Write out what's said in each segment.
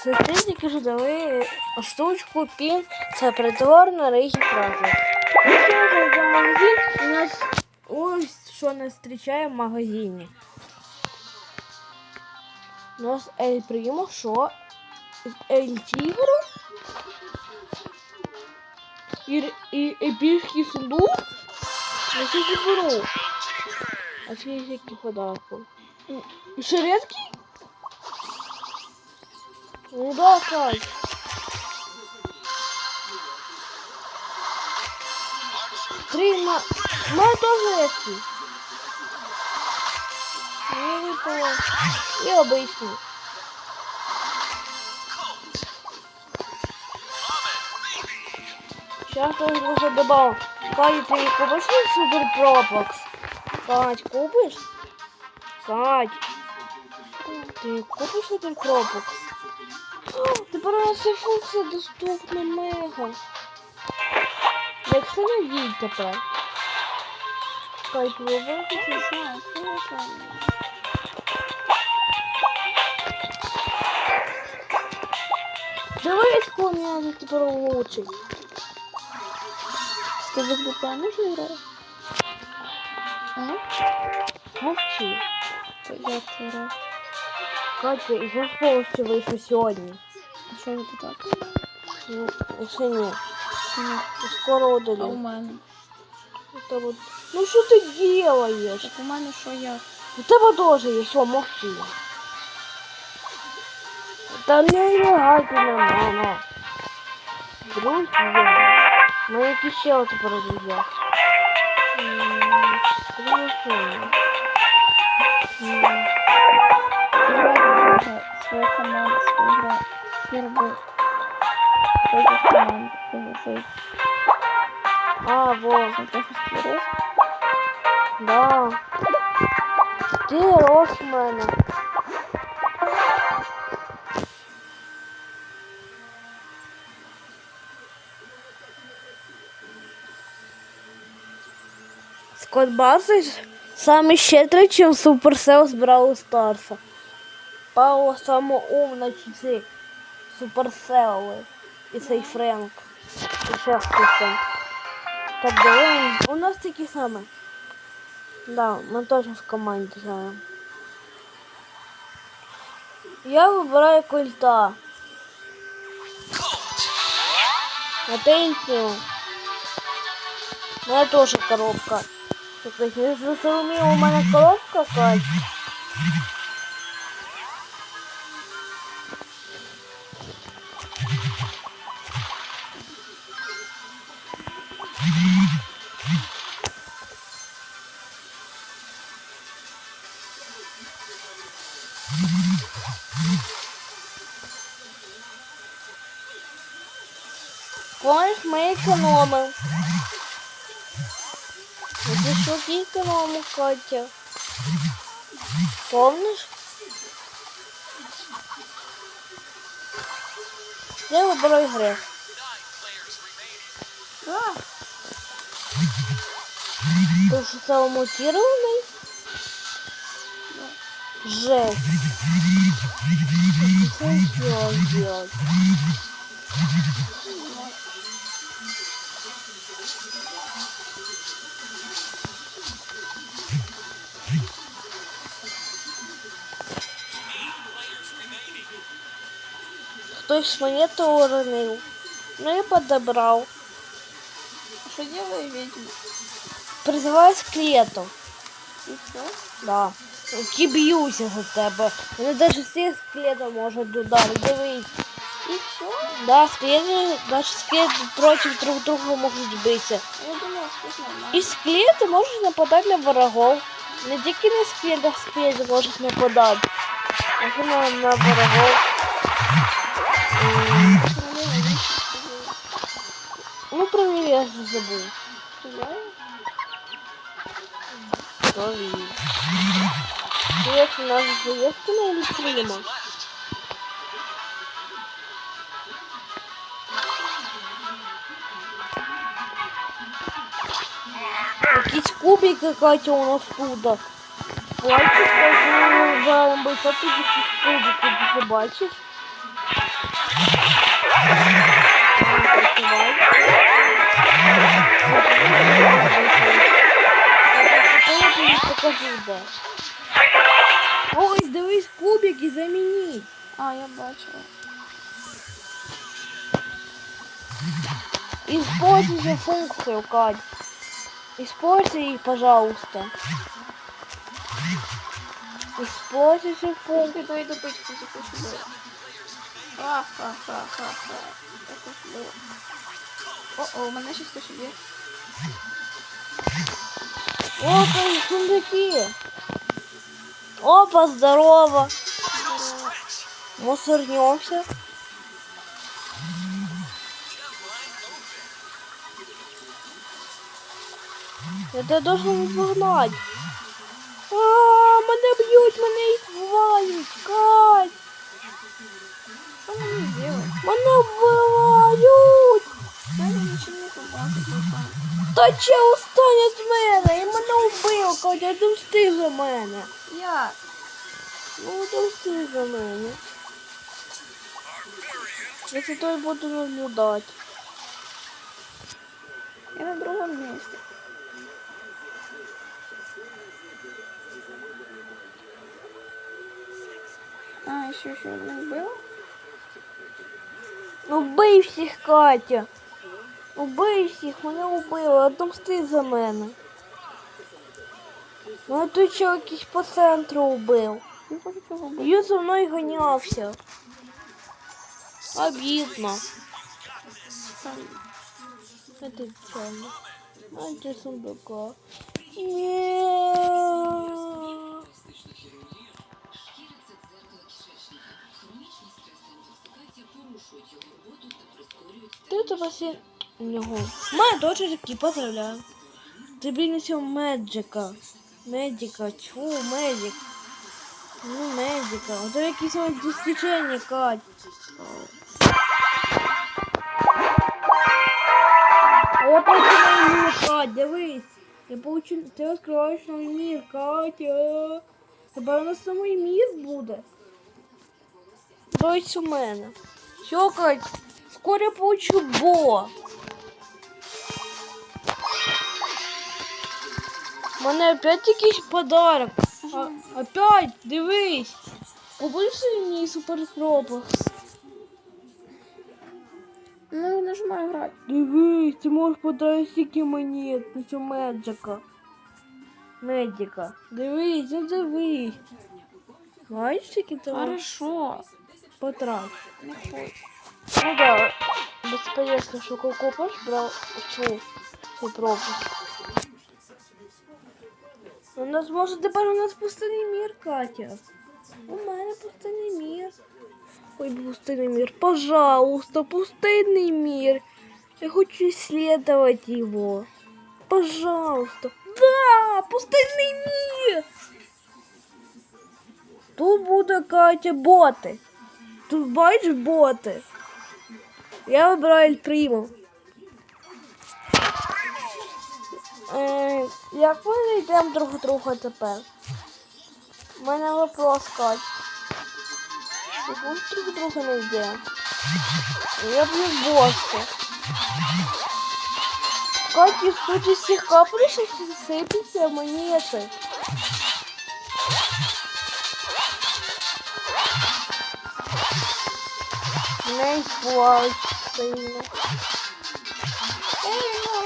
Статистики вже дали штучку пін. Це притворна реєстрація. Ми сьогодні в магазин і нас ось що нас зустрічає в магазині. У нас Ель Примо, що? Ель Тігр. І, і епічний сундук. Я тільки беру. А які подарки. Ще редкий? Кать. Три на... Редкий. Не выпало. И обычный. Сейчас тоже уже добавил. Кать, ты купишь супер пропакс? Кать, купишь? Кать. Ты купишь супер пропакс? Тепер у нас ця функція доступна мега. Якщо не дій тепер. Кай пробувати, не знаю, що Дивись, кого мене тепер улучшить. З тобою буквально ж грає? Мовчи. Як це? Катя, я повністю вийшов сьогодні. А що це так? Ну, ще ні. Ні. Скоро А у удалю. мене? Это вот... Ну що ти делаєш? Так у мене що як? У тебе теж є, що мовчи. Та не лягайте на мене. Друзі, ми які ще от тепер друзі. Друзі. М, Играть свою команду, свою игра. Первый. Против команды. PvP. А, вот, Смотри, что склероз. да. Ти рос в мене. Скотт Барсич самый щедрий, чим Суперсел з Бравл Старса. Павло самоумничці Суперсели. І цей Френк. І ще хтось. Так, давай. У нас такі самі. Да, ми точно в команді граємо. Я вибираю кольта. А ти інтим. У мене теж коробка. Так, не зрозумів, у мене коробка, Кать. Помниш, ми економимо. Ти що економимо, Катя? Помниш? Я вибираю гри. А, Тому що? Жесть. Делать делать? Хтось монету уронив. Ну я подобрав. что делаю ведьма? Призиваю скелетов. И все? Да. Які б'юся за тебе. Вони навіть всі скелети можуть ударити. Дивись. И все? Да, скелети, навіть скелети проти друг друга можуть битися. Я думала, что нормально. І скелети можуть нападати на ворогов. Не тільки на скелетах скелети можуть нападати. А на, на ворогов. М, Ну, провір, я вже забув. Провір. У нас заявки на електрima. Якісь кубики, Катя, у нас тут. Бачиш, як ми вважаємо бойця, тут якісь кубики, ти це бачиш? Покажу, де. Ось, дивись, кубики замініть. А, я бачила. Используйте функцию, Кать. Используй, их, пожалуйста. Используйте функцию. Піду йду пить фізику сюди. Ха-ха-ха-ха-ха. Також було. О-о, у мене ще хтось є. Опа, сундуки. Опа, здорово. Мусорнемся. Это должен погнать. А, мене б'ють, мене їх вбивають. Кать, Що мені зробити? мене вбивають. Мене нічим не побачить. Та че устань від мене? І мене вбив, Катя, ти встиг за мене. Я. Ну, ти встиг за мене. Я за тобою буду наблюдати. Я на другому місці. А, ще що не вбила? Ну вбий всіх, Катя. Убий всіх, мене вбили, отомсти за мене. Ну тут ще якийсь по центру вбити. Він за мною ганявся. Обідно. Это печально. Антя сундука. Ні. Тебе всі у нього. Моя дочерки, поздравляю. Тобі не цього меджика. Медика, чу, медик. Ну, медика. А то якісь ось дослідження, Кать. Я получу новий мір, Кать, дивись. Я получу... Ти відкриваєш новий мір, Катя. Тепер у нас новий мір буде. Дось у мене. Все, Кать, скоро я получу бо. У мене опять якийсь подарок. А, опять, дивись. Купиш мені супер пропуск. Ну, нажимаю грати. Дивись, ти можеш подати стільки монет на цю меджика. Медика. Дивись, ну дивись. Знаєш, скільки ти можеш Хорошо. потрати? Не хочу. Ну да, безполезно, що коли купиш, брав цю, цей пропуск. У нас може тепер у нас пустинний мір, Катя. У мене пустинний мір. Ой, пустынный мир, пожалуйста, пустынный мир. Я хочу исследовать его. Пожалуйста. Да, пустынный мир. Тут буде Катя боти. Тут бачиш боти. Я вибираю Ельприму. Е, як ми знайдемо друг друга тепер? У мене вопрос, Кать. Ми друг друга не йдемо? Я б'ю босса. Катя, тут из всех капель сыпятся монеты. Меня сильно. Ей, ну,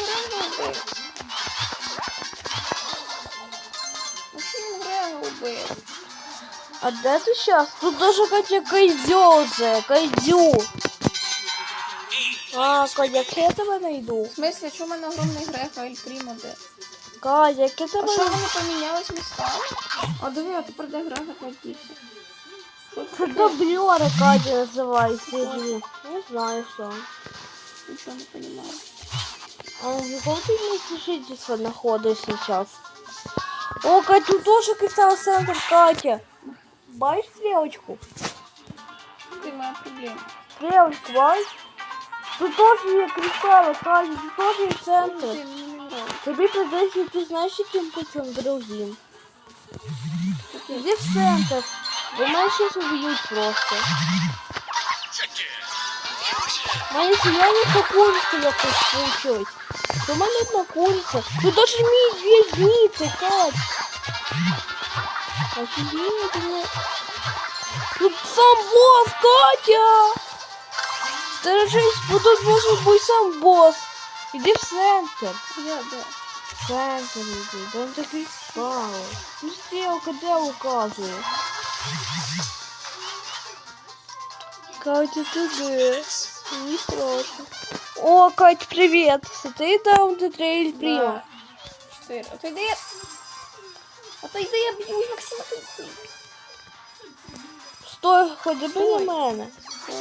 гри губи. А де ти сейчас? Тут даже Катя кайдзю же, кайдзю. А, Катя, як я тебе найду? В смислі, що в мене огромний грех, а Ель Прімо де? Катя, як я А що вони помінялись містами? А диви, а тепер де грех опять дівся. Це дублеры Катя називається. игры. Не знаю, що. Нічого не розумію. А в каком ты месте жительства находишься сейчас? О, Катя, тут тоже кристалл центр, Катя. Бачиш стрелочку? Ти моя проблема. Стрелочку, бачиш? Тут тоже є кристалли, Катя, тут тоже є Ти центр. мені не нравится. Тобі придеться, ти знаєш, яким путем другим. Іди в центр. Бо мене зараз уб'ють просто. Моя сияние курица якось получилось. У мене одна курица. Тут даже медведь снится, Кать. Офигеть, мне... Тут сам босс, Катя! Сторожись, бо тут може бути сам босс. Іди в центр. Я, да. В центр іди, там такий стало. Ну, стрілка де указує? Катя, ти де? Мені страшно. О, Кать, привіт! Ти там, де трейль прийом. Чотири. Отойди. Отойди, я б'юсь, Максим, отойди. Стой, ходи біля Стой. мене. Ой,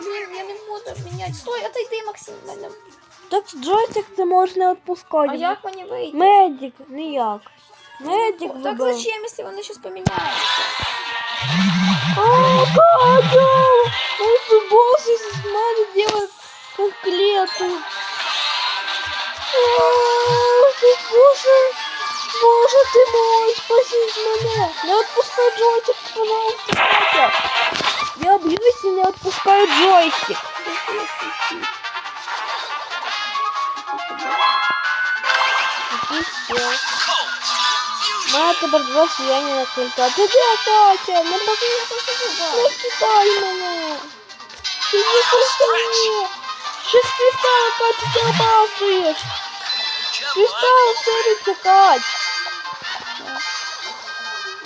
Блін, я не можу обміняти. Стой, отойди, Максим. Мене. Так джойстик ти можеш не відпускати. А як мені вийти? Медик, ніяк. Медик Так вибив. зачем, якщо вони щось поміняються? А, Катя! Эти боссы с мене делают конкрету. Ты, боже, боже ты мой, спаси меня. Не отпускай джойстик, пожалуйста, Катя. Я бьюсь и не отпускаю джойстик. И все. Мама тепер два сияння на кілька. Ти де, Катя? Не бази, не кидай мене. Ти не пусти. Щось кристал, Катя, ти опасуєш. Кристал, сириться, Кать.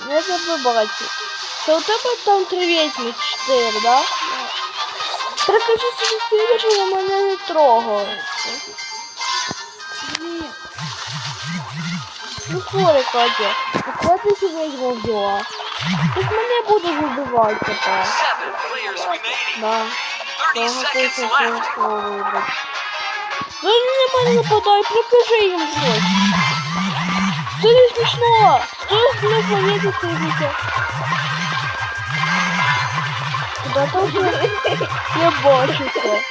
Я тебе бачу. Це у тебе там три відьми, чотири, да? Прикажи собі що мене не трогає. Ну хоре, Катя, хвати себе відьму взяла. Ти ж мене будеш вбивати тепер. Seven players remaining. Да. 30 seconds left. вибрати. Ну на мене нападай, прикажи їм щось. Це не смішно. Хтось не планеті сидіться. Куда там вже? Я бачу це.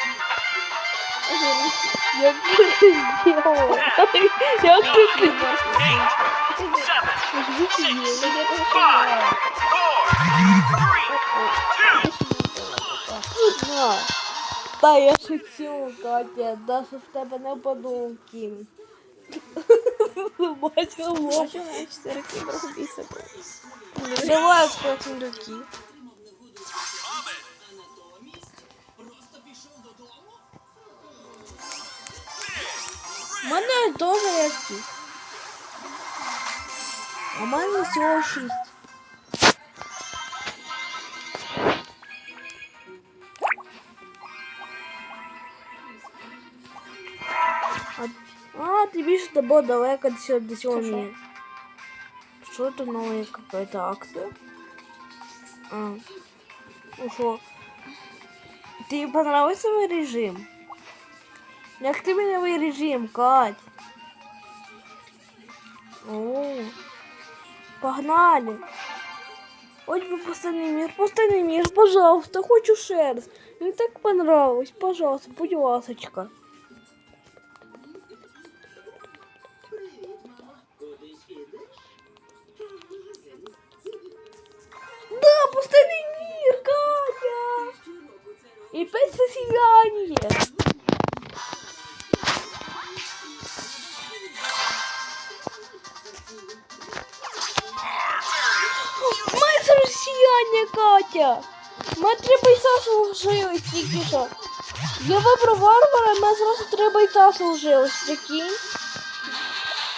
Six, five, four, three, two, На. Та я шучу, Катя, Даша в тебе не подумки. Бачила лоб. Бачу, на чотири кіборг біса. Давай спросим руки. У мене теж є ті. А у мене всього шість. А, а ты видишь, это было далеко до сего, до сего Что, что? мира. Что это новая какая-то акция? А. Ну что? Тебе понравился мой режим? Як тобі новий режим, Кать? О, погнали. Ой, бы пустынный мир, пустынный мир, пожалуйста, хочу раз. Мне так понравилось, пожалуйста, будь ласочка. Сияние, Катя! Ми три бойця служились тільки що. Я вибрав варвара, ми зразу три бойця служились, прикинь.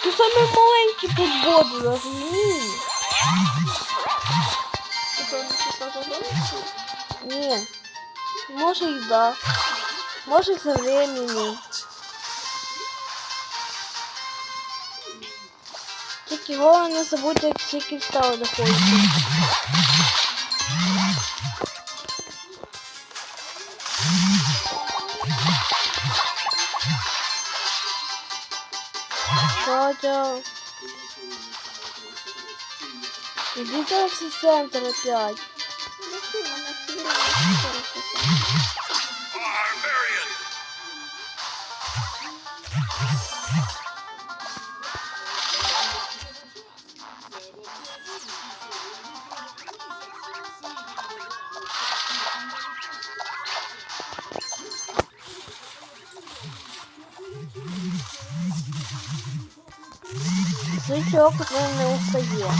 Ти саме маленький тут боди, розумієш? Ні. Може і да. Може со времени. Тільки головне не забудьте, як всі кристали знаходяться. Катя. Иди там в центр опять. Свічок вже не устає.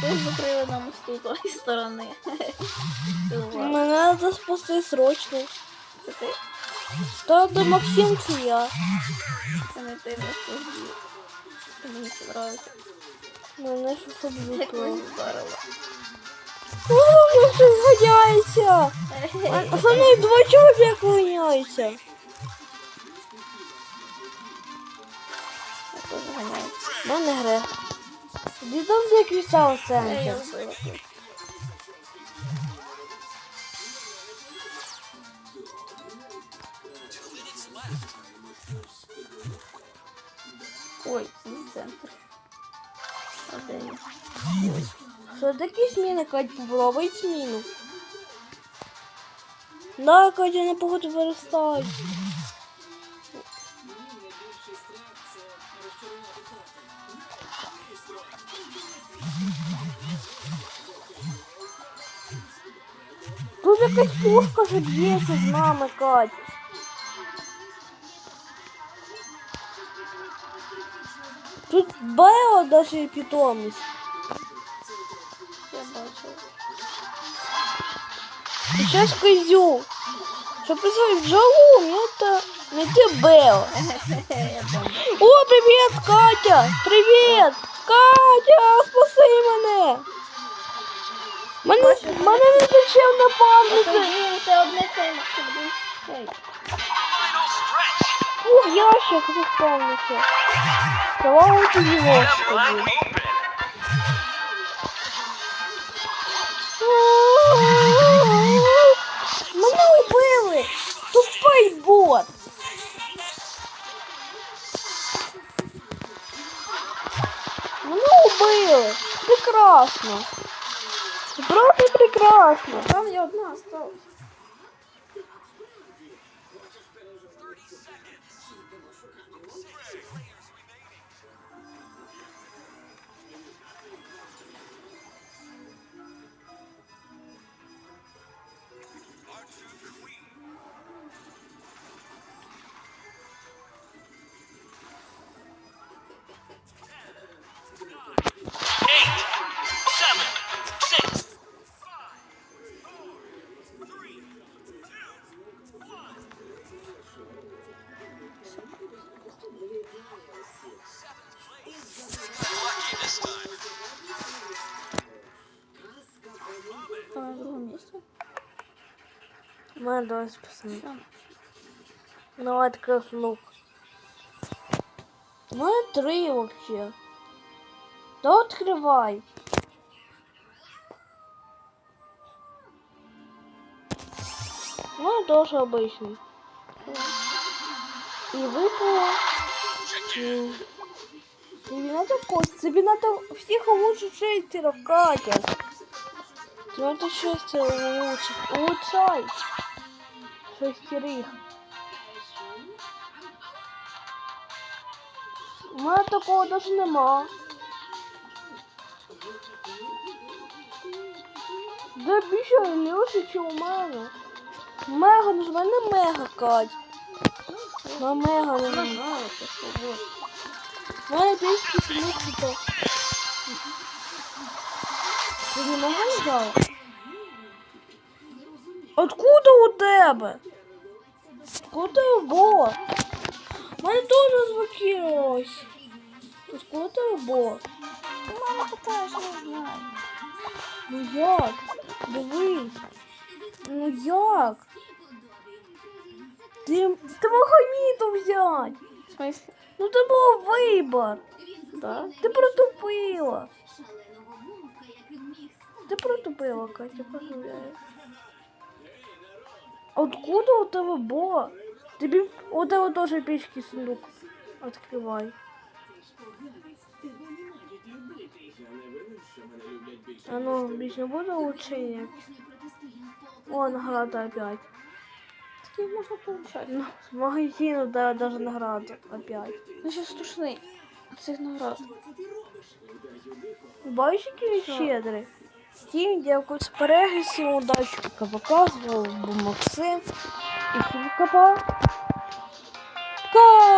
Теж. Закрили нам з тої сторони. Це. Мене треба спасти срочно. Це ти? Та де Максим чи я. Це не ти, не службі. Мені це нравиться. Мене щось вдарила. О, як щось ганяється. А за два чоловіка ганяються. Мене гре. Де там де я вбила. Ой, не центр. Що такі зміни, Кать, попробуй зміну. Да, Катя, не погоду виростає. Тут якась пушка вже б'ється з нами, Кать. Тут Бео даже питомість. Я бачила. Сейчас козю. Что происходит? Жалун, это не ты Бео. О, привет, Катя! Привет! Катя, спаси мене! Мене, мене не зачем ні, це одне цей. Ух, ящик заспавнився. Давай ти його скажи. Мене убили! Тупий бот! Мене убили! Прекрасно! Прекрасно! Там я одна осталась. давай посмотрим. Ну открыл лук. Ну, три вообще. Да открывай. Ну, тоже обычный. И выпало. Сабинатор кот. Сабинатор всех лучше шестеров, Катя. Надо шестеро улучшить. Улучшай. Шестерых. У мене такого навіть нема. Де більше Леші, чи у мене? Мега, ну ж мене мега, Кать. На мега не знала, це що було. У мене 270. то. Ти не мега? Откуда у тебе? Откуда? У мене теж заблокировалось. Откуда тебе було? Мама питаєш, я не знаю. Ну як? Дивись. Ну як? Ти, ти мог Хаміту взяти. В смысле? Ну це був вибір. Да? Ти протупила. Ти протупила, Катя, поздравляю. Откуда у тебе бо? Тобі у тебе теж пічки сундук. Откривай. А ну, більше не буде улучшення? О, награда опять. Скільки можна получати? Ну, з магазину да, даже награда опять. Ну ще стушний. Цих наград. Бачиш, які щедрий? Всім дякую з перегляд, всім удачі, яка показував, був Максим. І всім капа. Ка!